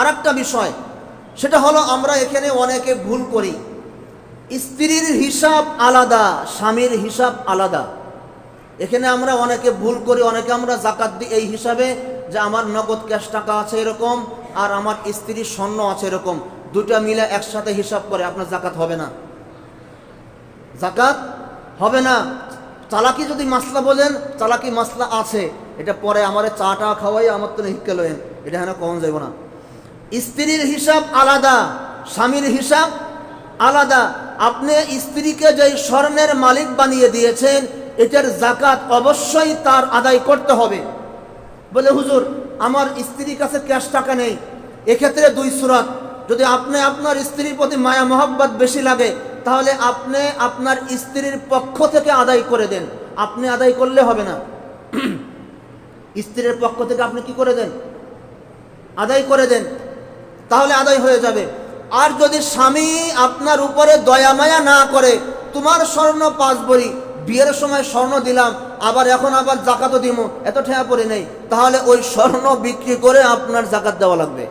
আর একটা বিষয়, সেটা হলো আমরা এখানে অনেকে ভুল করি। স্ত্রীর হিসাব আলাদা, স্বামীর হিসাব আলাদা। এখানে আমরা অনেকে ভুল করি, অনেকে আমরা জাকাত দিই এই হিসাবে যে আমার নগদ ক্যাশ টাকা আছে এরকম আর আমার স্ত্রীর স্বর্ণ আছে এরকম। দুটা মিলে একসাথে হিসাব করে, আপনার জাকাত হবে না। জাকাত হবে না। চালাকি যদি মাসলা বলেন, চালাকি মাসলা আছে। এটা পরে আমার চাটা খাওয়াই আমার তো হিক্কে লয়েন এটা হেন কমন যাইব না। স্ত্রীর হিসাব আলাদা, স্বামীর হিসাব আলাদা। আপনি স্ত্রীকে যে স্বর্ণের মালিক বানিয়ে দিয়েছেন, এটার জাকাত অবশ্যই তার আদায় করতে হবে। বলে, হুজুর, আমার স্ত্রীর কাছে ক্যাশ টাকা নেই। এক্ষেত্রে দুই সুরত। যদি আপনি আপনার স্ত্রীর প্রতি মায়া, মহব্বত বেশি লাগে, তাহলে আপনি আপনার স্ত্রীর পক্ষ থেকে আদায় করে দেন। আপনি আদায় করলে হবে না। স্ত্রীর পক্ষ থেকে আপনি কি করে দেন? আদায় করে দেন। তাহলে আদায় হয়ে যাবে। আর যদি স্বামী আপনার উপরে দয়া মায়া না করে, তোমার স্বর্ণ পাঁচ বড়ি, বিয়ের সময় স্বর্ণ দিলাম, আবার এখন আবার জাকাতও দিব এত ঠেয়া পড়ে নেই, তাহলে ওই স্বর্ণ বিক্রি করে আপনার জাকাত দেওয়া লাগবে।